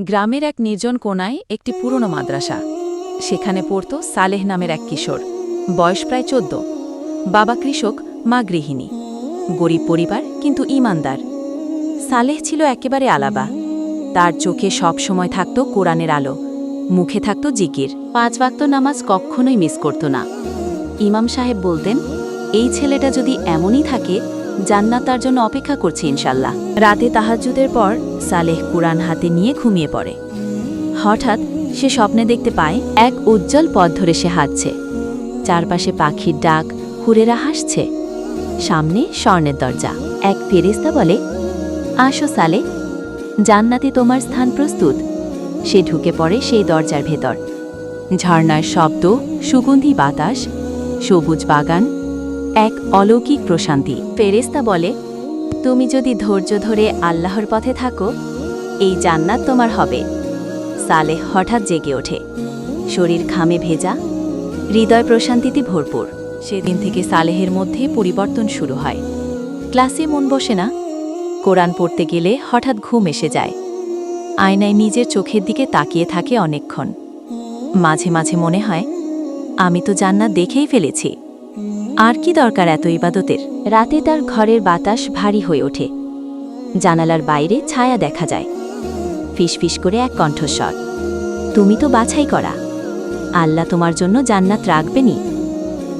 গ্রামের এক নির্জন কোনায় একটি পুরনো মাদ্রাসা। সেখানে পড়ত সালেহ নামের এক কিশোর। বয়স প্রায় চোদ্দ। বাবা কৃষক, মা গৃহিণী। গরিব পরিবার, কিন্তু ইমানদার সালেহ ছিল একেবারে আলাবা। তার চোখে সব সময় থাকত কোরআনের আলো। মুখে থাকত জিকির। পাঁচ বাক্ত নামাজ কখনোই মিস করত না। ইমাম সাহেব বলতেন, এই ছেলেটা যদি এমনই থাকে জান্নাত তার জন্য অপেক্ষা করছে ইনশাল্লাহ। রাতে তাহাজ্জুদের পর সালেহ কুরআন হাতে নিয়ে ঘুমিয়ে পড়ে। হঠাৎ সে স্বপ্নে দেখতে পায় এক উজ্জ্বল পথ ধরে সে হাঁটছে। চারপাশে পাখির ডাক, হুরেরা হাসছে। সামনে স্বর্ণের দরজা। এক ফেরিস্তা বলে, আসো সালে জান্নাতে তোমার স্থান প্রস্তুত। সে ঢুকে পড়ে সেই দরজার ভেতর। ঝর্ণার শব্দ, সুগন্ধি বাতাস, সবুজ বাগান এক অলৌকিক প্রশান্তি। ফেরেস্তা বলে, তুমি যদি ধৈর্য ধরে আল্লাহর পথে থাকো, এই জান্নাত তোমার হবে। সালেহ হঠাৎ জেগে ওঠে। শরীর খামে ভেজা, হৃদয় প্রশান্তিতে ভরপুর। সেদিন থেকে সালেহের মধ্যে পরিবর্তন শুরু হয়। ক্লাসে মন বসে না? কোরআন পড়তে গেলে হঠাৎ ঘুম এসে যায়। আয়নায় নিজের চোখের দিকে তাকিয়ে থাকে অনেকক্ষণ। মাঝে মাঝে মনে হয়, আমি তো জান্নাত দেখেই ফেলেছি। আর কি দরকার এত ইবাদতের? রাতে তার ঘরের বাতাস ভারী হয়ে ওঠে। জানালার বাইরে ছায়া দেখা যায়। ফিসফিস করে এক কণ্ঠস্বর। তুমি তো বাছাই করা। আল্লাহ তোমার জন্য জান্নাত রাখবেনি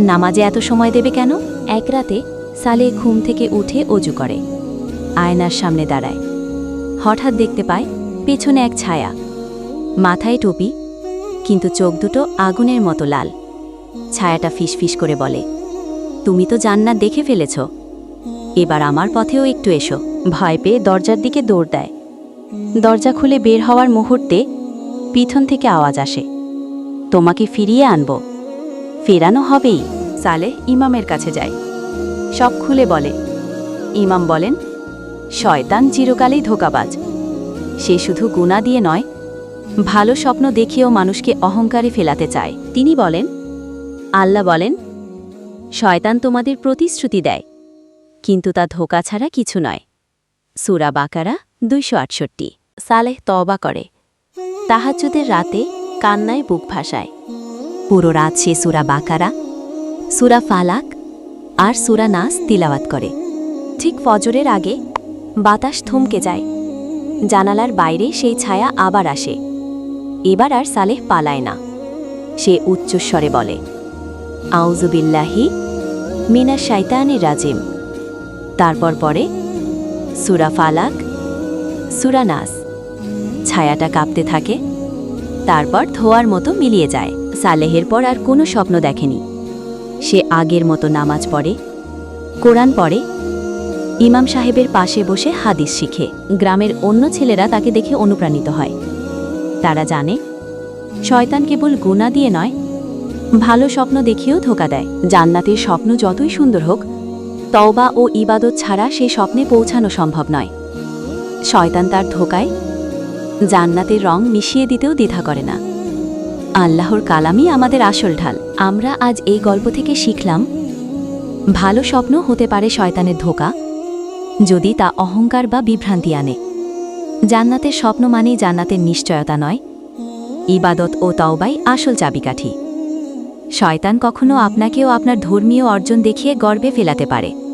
নামাজে এত সময় দেবে কেন? এক রাতে সালে ঘুম থেকে উঠে অজু করে। আয়নার সামনে দাঁড়ায়। হঠাৎ দেখতে পায় পেছনে এক ছায়া। মাথায় টুপি, কিন্তু চোখ দুটো আগুনের মতো লাল। ছায়াটা ফিসফিস করে বলে তুমি তো জান্নাত দেখে ফেলেছ। এবার আমার পথেও একটু এসো। ভয় পেয়ে দরজার দিকে দৌড় দেয়। দরজা খুলে বের হওয়ার মুহূর্তে পিছন থেকে আওয়াজ আসে। তোমাকে ফিরিয়ে আনব। ফেরানো হবেই। সালেহ ইমামের কাছে যায় সব খুলে বলে। ইমাম বলেন, শয়তান চিরকালেই ধোকাবাজ। সে শুধু গুণা দিয়ে নয়, ভালো স্বপ্ন দেখিয়েও মানুষকে অহংকারে ফেলাতে চায়। তিনি বলেন, আল্লাহ বলেন শয়তান তোমাদের প্রতিশ্রুতি দেয়, কিন্তু তা ধোকা ছাড়া কিছু নয়। সুরা বাকারা দুইশো আটষট্টি। সালেহ তওবা করে। তাহাজ্জুদের রাতে কান্নায় বুক ভাসায়। পুরো রাত সে সুরা বাকারা, সুরা ফালাক আর সুরা নাস তিলাওয়াত করে। ঠিক ফজরের আগে বাতাস থমকে যায়। জানালার বাইরে সেই ছায়া আবার আসে। এবার আর সালেহ পালায় না। সে উচ্চস্বরে বলে আউজুবিল্লাহি মিনা শাইতানের রাজিম। তারপর পরে সুরা ফালাক, সুরা নাস। ছায়াটা কাঁপতে থাকে, তারপর ধোয়ার মতো মিলিয়ে যায়। সালেহের পর আর কোনো স্বপ্ন দেখেনি। সে আগের মতো নামাজ পড়ে, কোরআন পড়ে, ইমাম সাহেবের পাশে বসে হাদিস শিখে। গ্রামের অন্য ছেলেরা তাকে দেখে অনুপ্রাণিত হয়। তারা জানে, শয়তান কেবল গুণা দিয়ে নয় ভালো স্বপ্ন দেখিয়েও ধোকা দেয়। জান্নাতের স্বপ্ন যতই সুন্দর হোক, তওবা ও ইবাদত ছাড়া সেই স্বপ্নে পৌঁছানো সম্ভব নয়। শয়তান তার ধোকায় জান্নাতের রং মিশিয়ে দিতেও দ্বিধা করে না। আল্লাহর কালামই আমাদের আসল ঢাল। আমরা আজ এই গল্প থেকে শিখলাম, ভালো স্বপ্ন হতে পারে শয়তানের ধোকা, যদি তা অহংকার বা বিভ্রান্তি আনে। জান্নাতের স্বপ্ন মানেই জান্নাতের নিশ্চয়তা নয়। ইবাদত ও তওবাই আসল চাবিকাঠি। শয়তান কখনো আপনাকেও আপনার ধর্মীয় অর্জন দেখিয়ে গর্বে ফেলাতে পারে।